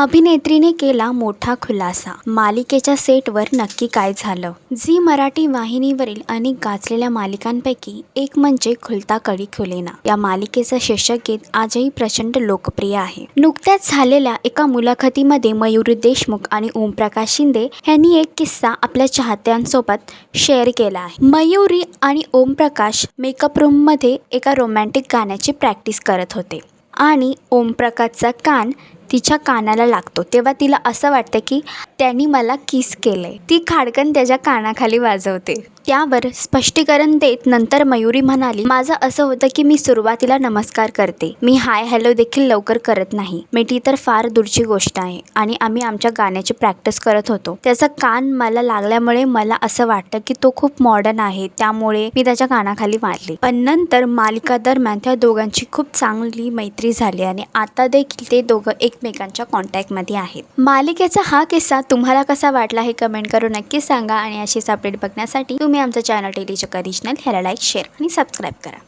अभिनेत्रीने केला मोठा खुलासा. मालिकेच्या सेटवर नक्की काय झालं? झी मराठी वाहिनीवरील अनेक गाजलेल्या मालिकांपैकी एक म्हणजे खुलता कडी खुलेना. या मालिकेचं शीर्षक गीत आजही प्रचंड लोकप्रिय आहे. नुकत्याच झालेल्या एका मुलाखतीमध्ये मयुरी देशमुख आणि ओमप्रकाश शिंदे यांनी एक किस्सा आपल्या चाहत्यांसोबत शेअर केला आहे. मयुरी आणि ओमप्रकाश मेकअप रूममध्ये एका रोमॅन्टिक गाण्याची प्रॅक्टिस करत होते आणि ओमप्रकाशचा कान तिच्या कानाला लागतो. तेव्हा तिला असं वाटतं की त्यांनी मला किस केलं आहे ती खाडकन त्याच्या कानाखाली वाजवते. त्यावर स्पष्टीकरण देत नंतर मयुरी म्हणाली माझं असं होतं की मी सुरुवातीला नमस्कार करते. मी हाय हॅलो देखील लवकर करत नाही. मिठी तर फार दूरची गोष्ट आहे आणि आम्ही आमच्या गाण्याची प्रॅक्टिस करत होतो. त्याचा कान मला लागल्यामुळे मला असं वाटतं की तो खूप मॉडर्न आहे. त्यामुळे मी त्याच्या कानाखाली मारली. पण नंतर मालिका दरम्यान त्या दोघांची खूप चांगली मैत्री झाली आणि आता देखील ते दोघं एकमेकांच्या कॉन्टॅक्टमध्ये आहेत. मालिकेचा हा किस्सा तुम्हाला कसा वाटला हे कमेंट करून नक्की सांगा आणि अशीच अपडेट बघण्यासाठी तुम्ही आमचं चॅनल टेलीचक्कर रिजनल ह्याला लाईक शेअर आणि सबस्क्राईब करा.